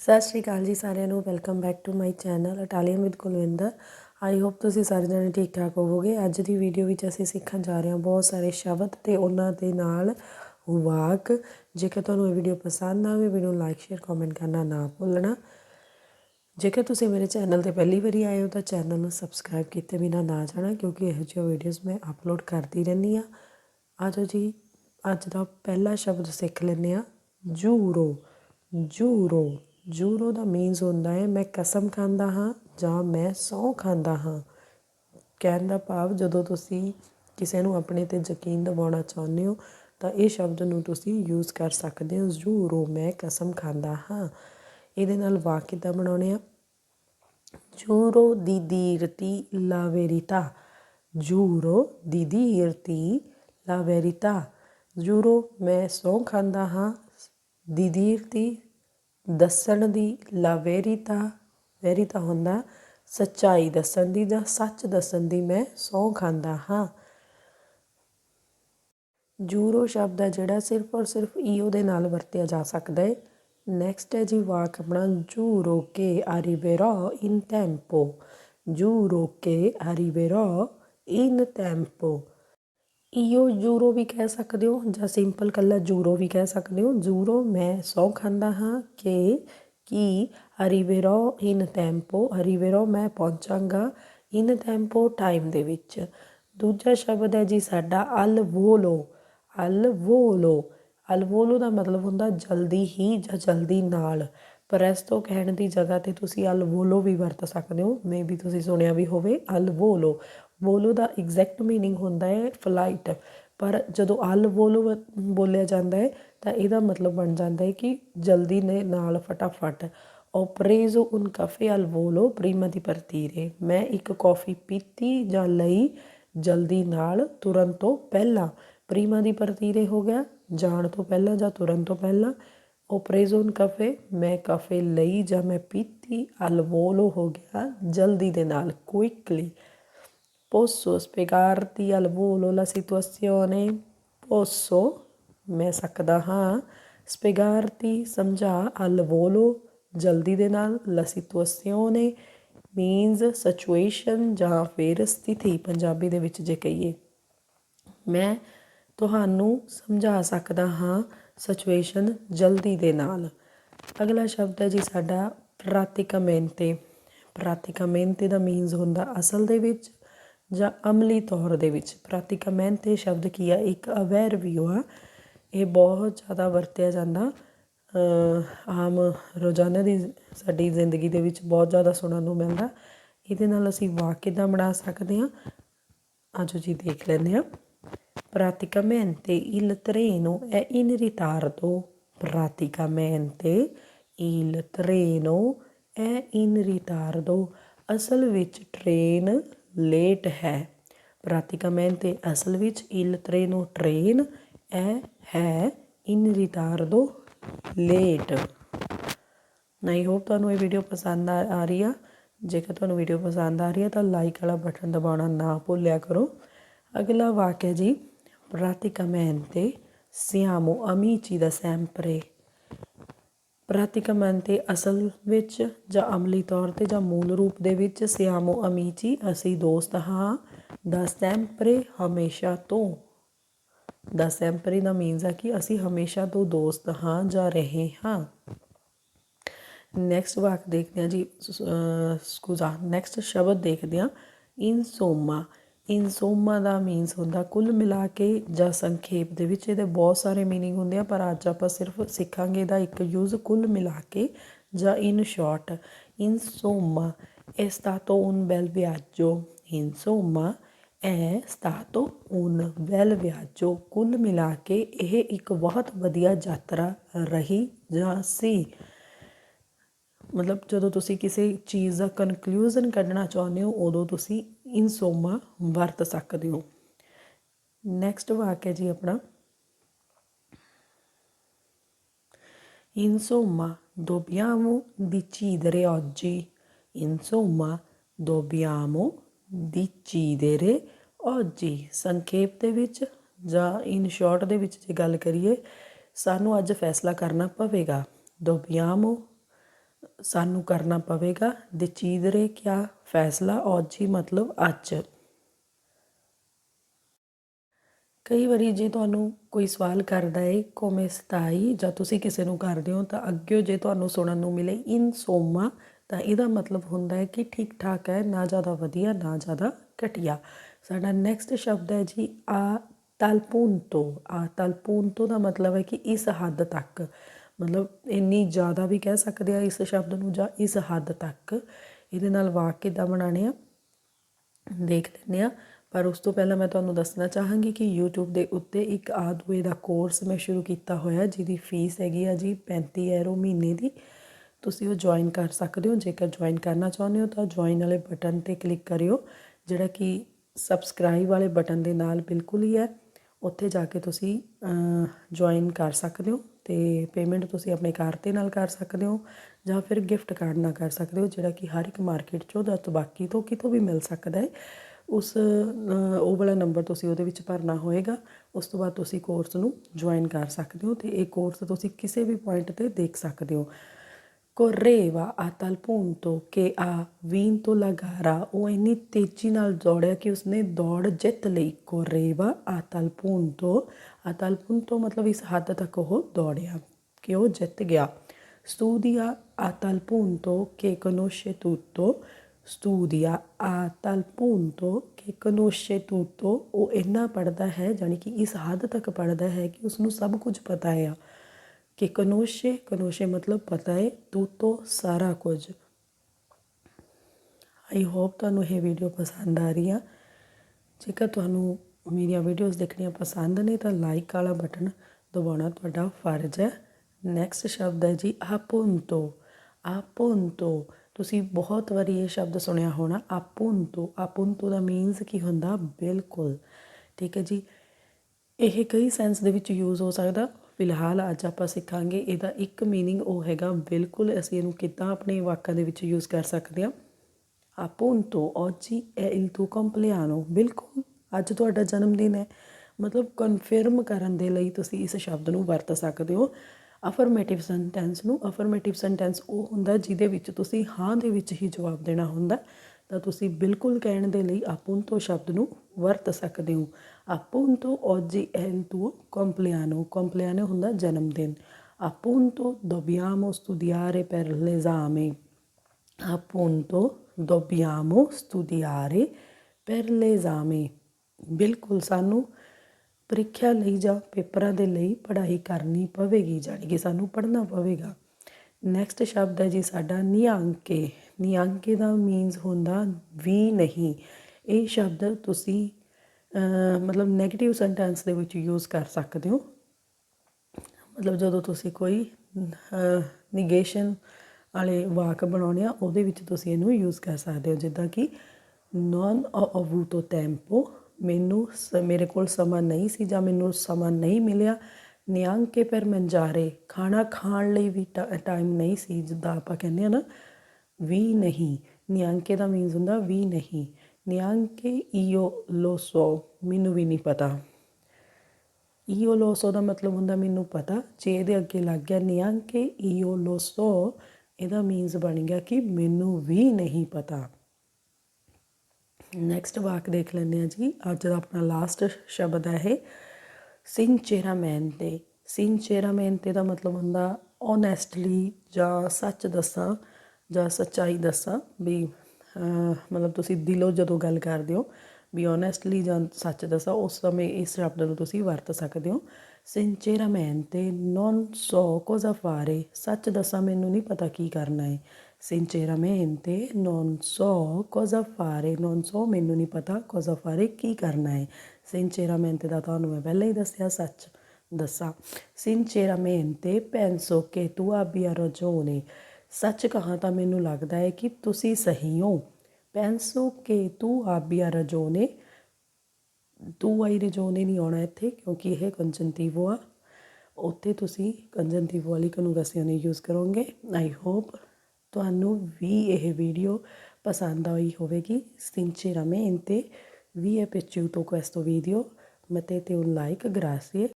ਸਤਿ ਸ਼੍ਰੀ ਅਕਾਲ ਜੀ ਸਾਰਿਆਂ ਨੂੰ welcome back to my channel Italian with Kulwinder I hope ਤੁਸੀਂ ਸਾਰੇ ਜਣੇ ਠੀਕ ਠਾਕ ਹੋਵੋਗੇ। ਅੱਜ ਦੀ ਵੀਡੀਓ ਵਿੱਚ ਅਸੀਂ ਸਿੱਖਣ ਜਾ ਰਹੇ ਹਾਂ ਬਹੁਤ ਸਾਰੇ ਸ਼ਬਦ ਤੇ ਉਹਨਾਂ ਦੇ ਨਾਲ ਵਾਕ। ਜੇਕਰ ਤੁਹਾਨੂੰ ਇਹ ਵੀਡੀਓ ਪਸੰਦ ਆਵੇ ਵੀਡੀਓ ਲਾਈਕ ਸ਼ੇਅਰ ਕਮੈਂਟ ਕਰਨਾ ਨਾ ਭੁੱਲਣਾ। ਜੇਕਰ ਤੁਸੀਂ ਮੇਰੇ ਚੈਨਲ ਤੇ ਪਹਿਲੀ ਵਾਰੀ ਆਏ ਹੋ ਤਾਂ ਚੈਨਲ ਨੂੰ ਸਬਸਕ੍ਰਾਈਬ ਕੀਤੇ ਬਿਨਾ ਨਾ ਜਾਣਾ, ਕਿਉਂਕਿ ਇਹੋ ਜਿਹੀਆਂ ਵੀਡੀਓਜ਼ ਮੈਂ ਅਪਲੋਡ ਕਰਦੀ ਰਹਿੰਦੀ ਆ ਆਜੋ ਜੀ, ਅੱਜ ਦਾ ਪਹਿਲਾ ਸ਼ਬਦ ਸਿੱਖ ਲੈਂਦੇ ਆ ਜੂਰੋ ਜੂਰੋ। ਜੂਰੋ ਦਾ ਮੀਨਸ ਹੁੰਦਾ ਹੈ, ਮੈਂ ਕਸਮ ਖਾਂਦਾ ਹਾਂ ਜਾਂ ਮੈਂ ਸਹੁੰ ਖਾਂਦਾ ਹਾਂ। ਕਹਿਣ ਦਾ ਭਾਵ, ਜਦੋਂ ਤੁਸੀਂ ਕਿਸੇ ਨੂੰ ਆਪਣੇ ਤੇ ਯਕੀਨ ਦਿਵਾਉਣਾ ਚਾਹੁੰਦੇ ਹੋ, ਤਾਂ ਇਹ ਸ਼ਬਦ ਨੂੰ ਤੁਸੀਂ ਯੂਜ਼ ਕਰ ਸਕਦੇ ਹੋ, ਜੂਰੋ, ਮੈਂ ਕਸਮ ਖਾਂਦਾ ਹਾਂ। ਇਹਦੇ ਨਾਲ ਵਾਕ ਕਿੱਦਾਂ ਬਣਾਉਣੇ ਆ giuro ਦੀ dirti la verità giuro di dirti la verità giuro ਮੈਂ ਸਹੁੰ ਖਾਂਦਾ ਹਾਂ ਦੀ dirti ਦੱਸਣ ਦੀ la verità verità ਹੁੰਦਾ, ਸੱਚਾਈ ਦੱਸਣ ਦੀ ਜਾਂ ਸੱਚ ਦੱਸਣ ਦੀ ਮੈਂ ਸਹੁੰ ਖਾਂਦਾ ਹਾਂ। ਜੂਰੋ ਸ਼ਬਦ ਹੈ ਜਿਹੜਾ ਸਿਰਫ ਔਰ ਸਿਰਫ ਈਓ ਦੇ ਨਾਲ ਵਰਤਿਆ ਜਾ ਸਕਦਾ ਹੈ। ਨੈਕਸਟ ਹੈ ਜੀ ਵਾਕ ਆਪਣਾ, ਜੂਰੋ ਕੇ arriverò in tempo ਜੂਰੋ K arriverò in tempo ਈਓ ਜੂਰੋ ਵੀ ਕਹਿ ਸਕਦੇ ਹੋ ਜਾਂ ਸਿੰਪਲ ਕੱਲਾ ਜੂਰੋ ਵੀ ਕਹਿ ਸਕਦੇ ਹੋ। ਜੂਰੋ ਮੈਂ ਸੌ ਖਾਂਦਾ ਹਾਂ ਕਿ ਕੀ arriverò ਇਨ ਟੈਂਪੋ arriverò ਮੈਂ ਪਹੁੰਚਾਂਗਾ ਇਨ ਟੈਂਪੋ ਟਾਈਮ ਦੇ ਵਿੱਚ। ਦੂਜਾ ਸ਼ਬਦ ਹੈ ਜੀ ਸਾਡਾ ਅਲ ਵੋਲੋ ਅਲ ਵੋਲੋ। ਅਲ ਵੋਲੋ ਦਾ ਮਤਲਬ ਹੁੰਦਾ ਜਲਦੀ ਹੀ ਜਾਂ ਜਲਦੀ ਨਾਲ। ਪ੍ਰੈਸਤੋ ਕਹਿਣ ਦੀ ਜਗ੍ਹਾ ਤੇ ਤੁਸੀਂ ਅਲ ਵੋਲੋ ਵੀ ਵਰਤ ਸਕਦੇ ਹੋ। ਮੇਬੀ ਤੁਸੀਂ ਸੁਣਿਆ ਵੀ ਹੋਵੇ ਅਲ ਵੋਲੋ। ਵੋਲੋ ਦਾ ਐਗਜ਼ੈਕਟ ਮੀਨਿੰਗ ਹੁੰਦਾ ਹੈ ਫਲਾਈਟ ਪਰ ਜਦੋਂ ਅਲ ਵੋਲੋ ਬੋਲਿਆ ਜਾਂਦਾ ਹੈ, ਤਾਂ ਇਹਦਾ ਮਤਲਬ ਬਣ ਜਾਂਦਾ ਹੈ ਕਿ ਜਲਦੀ ਨੇ ਨਾਲ ਫਟਾਫਟ। ਔਰ ਪ੍ਰੇਜ਼ੋ ਉਨ ਕਾਫੇ ਅਲ ਵੋਲੋ ਪ੍ਰੀਮਾ ਦੀ ਪਰਤੀਰੇ। ਮੈਂ ਇੱਕ ਕਾਫੀ ਪੀਤੀ ਜਾਂ ਲਈ ਜਲਦੀ ਨਾਲ ਤੁਰੰਤ ਤੋਂ ਪਹਿਲਾਂ। ਪ੍ਰੀਮਾ ਦੀ ਪਰਤੀਰੇ ਹੋ ਗਿਆ, ਜਾਣ ਤੋਂ ਪਹਿਲਾਂ ਜਾਂ ਤੁਰੰਤ ਤੋਂ ਪਹਿਲਾਂ। ਔਰ ਪ੍ਰੇਜ਼ੋ ਉਨ ਕਾਫੇ, ਮੈਂ ਕਾਫੇ ਲਈ ਜਾਂ ਮੈਂ ਪੀਤੀ ਅਲ ਵੋਲੋ ਹੋ ਗਿਆ ਜਲਦੀ ਦੇ ਨਾਲ quickly posso spiegarti al volo la situazione? Posso? ਮੈਂ ਸਕਦਾ ਹਾਂ spiegarti ਸਮਝਾ al volo ਜਲਦੀ ਦੇ ਨਾਲ la situazione means situation ਜਾਂ ਫਿਰ ਸਥਿਤੀ ਪੰਜਾਬੀ ਦੇ ਵਿੱਚ ਜੇ ਕਹੀਏ ਮੈਂ ਤੁਹਾਨੂੰ ਸਮਝਾ ਸਕਦਾ ਹਾਂ ਸਿਚੁਏਸ਼ਨ ਜਲਦੀ ਦੇ ਨਾਲ ਅਗਲਾ ਸ਼ਬਦ ਹੈ ਜੀ ਸਾਡਾ ਪ੍ਰਾਤਿਕਮੈਂਤੇ ਪ੍ਰਾਤਿਕਮੈਂਤੇ ਦਾ ਮੀਨਸ ਹੁੰਦਾ ਅਸਲ ਦੇ ਵਿੱਚ ਜਾਂ ਅਮਲੀ ਤੌਰ ਦੇ ਵਿੱਚ ਪ੍ਰਾਤਿਕਮੈਂਤੇ ਸ਼ਬਦ ਕੀ ਆ? ਇੱਕ ਅਵੈਰ ਵੀ ਆ। ਇਹ ਬਹੁਤ ਜ਼ਿਆਦਾ ਵਰਤਿਆ ਜਾਂਦਾ। ਆਮ ਰੋਜ਼ਾਨਾ ਦੀ ਸਾਡੀ ਜ਼ਿੰਦਗੀ ਦੇ ਵਿੱਚ ਬਹੁਤ ਜ਼ਿਆਦਾ ਸੁਣਨ ਨੂੰ ਮਿਲਦਾ। ਇਹਦੇ ਨਾਲ ਅਸੀਂ ਵਾਕ ਕਿੱਦਾਂ ਬਣਾ ਸਕਦੇ ਹਾਂ? ਆਜੋ ਜੀ, ਦੇਖ ਲੈਂਦੇ ਹਾਂ। praticamente il treno è in ritardo praticamente il treno è in ritardo ਅਸਲ ਵਿੱਚ ਟ੍ਰੇਨ ਲੇਟ ਹੈ। praticamente ਅਸਲ ਵਿੱਚ il treno ਟ੍ਰੇਨ ਹੈ ਹੈ in ritardo ਲੇਟ। ਨਹੀਂ ਹੋਪ ਤੁਹਾਨੂੰ ਇਹ ਵੀਡੀਓ ਪਸੰਦ ਆ ਰਹੀ ਆ। ਜੇਕਰ ਤੁਹਾਨੂੰ ਵੀਡੀਓ ਪਸੰਦ ਆ ਰਹੀ ਹੈ ਤਾਂ ਲਾਈਕ ਵਾਲਾ ਬਟਨ ਦਬਾਉਣਾ ਨਾ ਭੁੱਲਿਆ ਕਰੋ। ਅਗਲਾ ਵਾਕ ਹੈ ਜੀ praticamente siamo amici da sempre praticamente ਅਸਲ ਵਿੱਚ ਜਾਂ ਅਮਲੀ ਤੌਰ ਤੇ ਜਾਂ ਮੂਲ ਰੂਪ ਦੇ ਵਿੱਚ ਸਿਆਮੋ amici ਅਸੀਂ ਦੋਸਤ ਹਾਂ। ਦਾ ਸੈਂਪਰੇ ਹਮੇਸ਼ਾ ਤੋਂ। ਦਾ sempre ਦਾ ਮੀਨਸ ਹੈ ਕਿ ਅਸੀਂ ਹਮੇਸ਼ਾ ਤੋਂ ਦੋਸਤ ਹਾਂ ਜਾਂ ਰਹੇ ਹਾਂ। ਨੈਕਸਟ ਵਾਕ ਦੇਖਦੇ ਹਾਂ ਜੀ ਸਕੂਜ਼ਾ ਨੈਕਸਟ ਸ਼ਬਦ ਦੇਖਦੇ ਹਾਂ। ਇਨਸੋਮਾ। ਇਨਸੋਮਾ ਦਾ ਮੀਨਸ ਹੁੰਦਾ ਕੁੱਲ ਮਿਲਾ ਕੇ ਜਾਂ ਸੰਖੇਪ ਦੇ ਵਿੱਚ ਇਹਦੇ ਬਹੁਤ ਸਾਰੇ ਮੀਨਿੰਗ ਹੁੰਦੇ ਆ ਪਰ ਅੱਜ ਆਪਾਂ ਸਿਰਫ ਸਿੱਖਾਂਗੇ ਇਹਦਾ ਇੱਕ ਯੂਜ਼ ਕੁੱਲ ਮਿਲਾ ਕੇ ਜਾਂ ਇਨ ਸ਼ਾਰਟ ਇਨਸੋਮਾ estato ਬੈਲ ਵਿਆਜੋ viaggio. Insomma, è ਤੋਂ un ਬੈਲ ਵਿਆਜੋ ਕੁੱਲ ਮਿਲਾ ਕੇ ਇਹ ਇੱਕ ਬਹੁਤ ਵਧੀਆ ਯਾਤਰਾ ਰਹੀ ਜਾਂ ਸੀ ਮਤਲਬ ਜਦੋਂ ਤੁਸੀਂ ਕਿਸੇ ਚੀਜ਼ ਦਾ ਕਨਕਲੂਜਨ ਕੱਢਣਾ ਚਾਹੁੰਦੇ ਹੋ ਉਦੋਂ ਤੁਸੀਂ ਇਨਸੋਮਾ ਵਰਤ ਸਕਦੇ ਹੋ ਨੈਕਸਟ ਵਾਕ ਹੈ ਜੀ ਆਪਣਾ Insomma, dobbiamo decidere oggi. Insomma, dobbiamo decidere oggi. ਸੰਖੇਪ ਦੇ ਵਿੱਚ ਜਾਂ ਇਨ ਸ਼ਾਰਟ ਦੇ ਵਿੱਚ ਜੇ ਗੱਲ ਕਰੀਏ ਸਾਨੂੰ ਅੱਜ ਫੈਸਲਾ ਕਰਨਾ ਪਵੇਗਾ dobbiamo ਸਾਨੂੰ ਕਰਨਾ ਪਵੇਗਾ। decidere ਕਿਆ ਫੈਸਲਾ? oggi ਮਤਲਬ ਅੱਜ। ਕਈ ਵਾਰੀ ਜੇ ਤੁਹਾਨੂੰ ਕੋਈ ਸਵਾਲ ਕਰਦਾ ਹੈ ਕੋਮੇ ਸਤਾਈ, ਜਾਂ ਤੁਸੀਂ ਕਿਸੇ ਨੂੰ ਕਰਦੇ ਹੋ, ਤਾਂ ਅੱਗੇ ਜੇ ਤੁਹਾਨੂੰ ਸੁਣਨ ਨੂੰ ਮਿਲੇ ਇਨ ਸੋਮਾ, ਤਾਂ ਇਹਦਾ ਮਤਲਬ ਹੁੰਦਾ ਹੈ ਕਿ ਠੀਕ ਠਾਕ ਹੈ, ਨਾ ਜ਼ਿਆਦਾ ਵਧੀਆ, ਨਾ ਜ਼ਿਆਦਾ ਘਟੀਆ। ਸਾਡਾ ਨੈਕਸਟ ਸ਼ਬਦ ਹੈ ਜੀ, ਆ ਤਲਪੂੰਤੋ ਆ ਤਲਪੂੰਤੋ ਦਾ ਮਤਲਬ ਹੈ ਕਿ ਇਸ ਹੱਦ ਤੱਕ। ਮਤਲਬ ਇੰਨੀ ਜ਼ਿਆਦਾ ਵੀ ਕਹਿ ਸਕਦੇ ਆ ਇਸ ਸ਼ਬਦ ਨੂੰ ਜਾਂ ਇਸ ਹੱਦ ਤੱਕ ਇਹਦੇ ਨਾਲ ਵਾਕ ਕਿੱਦਾਂ ਬਣਾਉਣੇ ਆ, ਦੇਖ ਲੈਂਦੇ ਆ। ਪਰ ਉਸ ਤੋਂ ਪਹਿਲਾਂ ਮੈਂ ਤੁਹਾਨੂੰ ਦੱਸਣਾ ਚਾਹਾਂਗੀ ਕਿ YouTube ਦੇ ਉੱਤੇ ਇੱਕ ਆਦੂਏ ਦਾ ਕੋਰਸ ਮੈਂ ਸ਼ੁਰੂ ਕੀਤਾ ਹੋਇਆ ਜਿਹਦੀ ਫੀਸ ਹੈਗੀ ਆ ਜੀ 35 ਯੂਰੋ ਮਹੀਨੇ ਦੀ। ਤੁਸੀਂ ਉਹ ਜੁਆਇਨ ਕਰ ਸਕਦੇ ਹੋ, ਜੇਕਰ ਜੁਆਇਨ ਕਰਨਾ ਚਾਹੁੰਦੇ ਹੋ ਤਾਂ ਜੁਆਇਨ ਵਾਲੇ ਬਟਨ ਤੇ ਕਲਿੱਕ ਕਰਿਓ, ਜਿਹੜਾ ਕਿ ਸਬਸਕ੍ਰਾਈਬ ਵਾਲੇ ਬਟਨ ਦੇ ਨਾਲ ਬਿਲਕੁਲ ਹੀ ਹੈ। ਉੱਥੇ ਜਾ ਕੇ ਤੁਸੀਂ ਜੁਆਇਨ ਕਰ ਸਕਦੇ ਹੋ। ਅਤੇ ਪੇਮੈਂਟ ਤੁਸੀਂ ਆਪਣੇ ਖਾਤੇ ਨਾਲ ਕਰ ਸਕਦੇ ਹੋ ਜਾਂ ਫਿਰ ਗਿਫਟ ਕਾਰਡ ਨਾਲ ਕਰ ਸਕਦੇ ਹੋ, ਜਿਹੜਾ ਕਿ ਹਰ ਇੱਕ ਮਾਰਕੀਟ 'ਚੋਂ ਜਾਂ ਬਾਕੀ ਤੋਂ ਕਿਤੋਂ ਵੀ ਮਿਲ ਸਕਦਾ ਹੈ। ਉਸ ਉਹ ਵਾਲਾ ਨੰਬਰ ਤੁਸੀਂ ਉਹਦੇ ਵਿੱਚ ਭਰਨਾ ਹੋਏਗਾ, ਉਸ ਤੋਂ ਬਾਅਦ ਤੁਸੀਂ ਕੋਰਸ ਨੂੰ ਜੁਆਇਨ ਕਰ ਸਕਦੇ ਹੋ ਤੇ ਇਹ ਕੋਰਸ ਤੁਸੀਂ ਕਿਸੇ ਵੀ ਪੁਆਇੰਟ ਤੇ ਦੇਖ ਸਕਦੇ ਹੋ। Correva a tal punto che ha vinto la gara ਉਹ ਇੰਨੀ ਤੇਜ਼ੀ ਨਾਲ ਦੌੜਿਆ ਕਿ ਉਸਨੇ ਦੌੜ ਜਿੱਤ ਲਈ correva a tal punto a tal punto ਮਤਲਬ ਇਸ ਹੱਦ ਤੱਕ ਉਹ ਦੌੜਿਆ ਕਿ ਉਹ ਜਿੱਤ ਗਿਆ studia a tal punto che conosce tutto studia a tal punto che conosce tutto ਉਹ ਇੰਨਾ ਪੜਦਾ ਹੈ ਜਾਨੀ ਕਿ ਇਸ ਹੱਦ ਤੱਕ ਪੜਦਾ ਹੈ ਕਿ ਉਸ ਨੂੰ ਸਭ ਕੁਝ ਪਤਾ ਹੈ ਕਿ ਕਨੋਸ਼ੇ ਕਨੋਸ਼ੇ ਮਤਲਬ ਪਤਾ ਹੈ ਤੂਤੋ ਸਾਰਾ ਕੁਝ। ਆਈ ਹੋਪ ਤੁਹਾਨੂੰ ਇਹ ਵੀਡੀਓ ਪਸੰਦ ਆ ਰਹੀ ਆ। ਜੇਕਰ ਤੁਹਾਨੂੰ ਮੇਰੀਆਂ ਵੀਡੀਓਜ਼ ਦੇਖਣੀਆਂ ਪਸੰਦ ਨੇ, ਤਾਂ ਲਾਈਕ ਵਾਲਾ ਬਟਨ ਦਬਾਉਣਾ ਤੁਹਾਡਾ ਫਰਜ਼ ਹੈ। ਨੈਕਸਟ ਸ਼ਬਦ ਹੈ ਜੀ, ਆਪੁੰਤੋ। ਆਪੁੰਤੋ, ਤੁਸੀਂ ਬਹੁਤ ਵਾਰੀ ਇਹ ਸ਼ਬਦ ਸੁਣਿਆ ਹੋਣਾ, ਆਪੁੰਤੋ। ਆਪੁੰਤੋ ਦਾ ਮੀਨਸ ਕੀ ਹੁੰਦਾ? ਬਿਲਕੁਲ। ਠੀਕ ਹੈ ਜੀ। ਇਹ ਕਈ ਸੈਂਸ ਦੇ ਵਿੱਚ ਯੂਜ਼ ਹੋ ਸਕਦਾ। ਫਿਲਹਾਲ ਅੱਜ ਆਪਾਂ ਸਿੱਖਾਂਗੇ, ਇਹਦਾ ਇੱਕ ਮੀਨਿੰਗ ਉਹ ਹੈਗਾ, ਬਿਲਕੁਲ ਅਸੀਂ ਇਹਨੂੰ ਕਿੱਦਾਂ ਆਪਣੇ ਵਾਕਾਂ ਦੇ ਵਿੱਚ ਯੂਜ਼ ਕਰ ਸਕਦੇ ਹਾਂ। appunto oggi è il tuo compleanno ਬਿਲਕੁਲ ਅੱਜ ਤੁਹਾਡਾ ਜਨਮ ਦਿਨ ਹੈ। ਮਤਲਬ ਕਨਫਰਮ ਕਰਨ ਦੇ ਲਈ ਤੁਸੀਂ ਇਸ ਸ਼ਬਦ ਨੂੰ ਵਰਤ ਸਕਦੇ ਹੋ। ਅਫਰਮੇਟਿਵ ਸੈਂਟੈਂਸ ਨੂੰ ਅਫਰਮੇਟਿਵ ਸੈਂਟੈਂਸ ਉਹ ਹੁੰਦਾ ਜਿਹਦੇ ਵਿੱਚ ਤੁਸੀਂ ਹਾਂ ਦੇ ਵਿੱਚ ਹੀ ਜਵਾਬ ਦੇਣਾ ਹੁੰਦਾ। ਤਾਂ ਤੁਸੀਂ ਬਿਲਕੁਲ ਕਹਿਣ ਦੇ ਲਈ appunto ਸ਼ਬਦ ਨੂੰ ਵਰਤ ਸਕਦੇ ਹੋ appunto oggi è il tuo compleanno compleanno ਹੁੰਦਾ ਜਨਮ ਦਿਨ appunto dobbiamo studiare per l'esame appunto dobbiamo studiare per l'esame ਬਿਲਕੁਲ ਸਾਨੂੰ ਪ੍ਰੀਖਿਆ ਲਈ ਜਾਂ ਪੇਪਰਾਂ ਦੇ ਲਈ ਪੜ੍ਹਾਈ ਕਰਨੀ ਪਵੇਗੀ ਜਾਨੀ ਕਿ ਸਾਨੂੰ ਪੜ੍ਹਨਾ ਪਵੇਗਾ ਨੈਕਸਟ ਸ਼ਬਦ ਹੈ ਜੀ ਸਾਡਾ ਨਿਆਂਕੇ ਨਿਆਂਕੇ ਦਾ ਮੀਨਸ ਹੁੰਦਾ ਵੀ ਨਹੀਂ। ਇਹ ਸ਼ਬਦ ਤੁਸੀਂ ਮਤਲਬ 네ਗੇਟਿਵ ਸੈਂਟੈਂਸ ਦੇ ਵਿੱਚ ਯੂਜ਼ ਕਰ ਸਕਦੇ ਹੋ। ਮਤਲਬ ਜਦੋਂ ਤੁਸੀਂ ਕੋਈ ਨਿਗੇਸ਼ਨ ਵਾਲੇ ਵਾਕ ਬਣਾਉਣੇ ਆ, ਉਹਦੇ ਵਿੱਚ ਤੁਸੀਂ ਇਹਨੂੰ ਯੂਜ਼ ਕਰ ਸਕਦੇ ਹੋ। ਜਿੱਦਾਂ ਕਿ ਨੋਨ ho avuto tempo, ਮੈਨੂੰ ਮੇਰੇ ਕੋਲ ਸਮਾਂ ਨਹੀਂ ਸੀ ਜਾਂ ਮੈਨੂੰ ਸਮਾਂ ਨਹੀਂ ਮਿਲਿਆ। ਨਿਆਂਕੇ ਪਰ ਮੰਜਾਰੇ ਖਾਣਾ ਖਾਣ ਲਈ ਵੀ ਟਾਈਮ ਨਹੀਂ ਸੀ, ਜਿੱਦਾਂ ਆਪਾਂ ਕਹਿੰਦੇ ਆ ਨਾ ਵੀ ਨਹੀਂ। ਨਿਆਂਕੇ ਦਾ ਮੀਨਸ ਹੁੰਦਾ ਵੀ ਨਹੀਂ। ਨਿਆਂਕੇ ਈਓ ਲੋਸੋ, ਮੈਨੂੰ ਵੀ ਨਹੀਂ ਪਤਾ। ਈਓ ਲੋਸੋ ਦਾ ਮਤਲਬ ਹੁੰਦਾ ਮੈਨੂੰ ਪਤਾ, ਜੇ ਇਹਦੇ ਅੱਗੇ ਲੱਗ ਗਿਆ ਨਿਆਂਕੇ ਈਓ ਲੋਸੋ, ਇਹਦਾ ਮੀਨਸ ਬਣ ਗਿਆ ਕਿ ਮੈਨੂੰ ਵੀ ਨਹੀਂ ਪਤਾ। ਨੈਕਸਟ ਵਾਕ ਦੇਖ ਲੈਂਦੇ ਆ ਜੀ। ਅੱਜ ਦਾ ਆਪਣਾ ਲਾਸਟ ਸ਼ਬਦ ਹੈ ਇਹ। ਸਿੰਚੇਰਾਮੈਂਟੇ ਸਿੰਚੇਰਾਮੈਂਟੇ ਦਾ ਮਤਲਬ ਹੁੰਦਾ ਓਨੈਸਟਲੀ ਜਾਂ ਸੱਚ ਦੱਸਾਂ। ਜਾਂ ਸੱਚਾਈ ਦੱਸਾਂ ਵੀ ਮਤਲਬ ਤੁਸੀਂ ਦਿਲੋਂ ਜਦੋਂ ਗੱਲ ਕਰਦੇ ਹੋ, ਵੀ ਓਨੈਸਟਲੀ ਜਾਂ ਸੱਚ ਦੱਸਾਂ, ਉਸ ਸਮੇਂ ਇਸ ਸ਼ਬਦ ਨੂੰ ਤੁਸੀਂ ਵਰਤ ਸਕਦੇ ਹੋ। ਸਿੰਚੇਰਾਮੈਂਟੇ ਨੋਨ ਸੋ ਕੋਜ਼ਾ ਫਾਰੇ ਸੱਚ ਦੱਸਾਂ ਮੈਨੂੰ ਨਹੀਂ ਪਤਾ ਕੀ ਕਰਨਾ ਹੈ ਸਿੰਚੇਰਾਮੈਂਟੇ ਨੋਨ ਸੋ ਕੋਜ਼ਾ ਫਾਰੇ ਨੋਨ ਸੋ ਮੈਨੂੰ ਨਹੀਂ ਪਤਾ ਕੋਜ਼ਾ ਫਾਰੇ ਕੀ ਕਰਨਾ ਹੈ ਸਿੰਚੇਰਾਮੈਂਟੇ ਦਾ ਤੁਹਾਨੂੰ ਮੈਂ ਪਹਿਲਾਂ ਹੀ ਦੱਸਿਆ, ਸੱਚ ਦੱਸਾਂ। ਸਿੰਚੇਰਾਮੈਂਟੇ ਪੈਂਸੋ ਕਿ ਤੂੰ abbia ragione ਸੱਚ ਕਹਾਂ ਤਾਂ ਮੈਨੂੰ ਲੱਗਦਾ ਹੈ ਕਿ ਤੁਸੀਂ ਸਹੀ ਹੋ। ਪੈਨਸੋ ਕਿ ਤੂੰ abbia ragione ਤੂੰ ਆਈ ਰਜੋਨੇ ਨਹੀਂ ਆਉਣਾ ਇੱਥੇ ਕਿਉਂਕਿ ਇਹ ਕੰਜੰਟਿਵੋ ਆ। ਉੱਥੇ ਤੁਸੀਂ ਕੰਜੰਟਿਵੋ ਵਾਲੀ ਕਨੁਗਾਸੀਓਨੇ ਯੂਜ਼ ਕਰੋਗੇ। ਆਈ ਹੋਪ ਤੁਹਾਨੂੰ ਵੀ ਇਹ ਵੀਡੀਓ ਪਸੰਦ ਆਈ ਹੋਵੇਗੀ। sinceramente vi è piaciuto questo video mettete un like grazie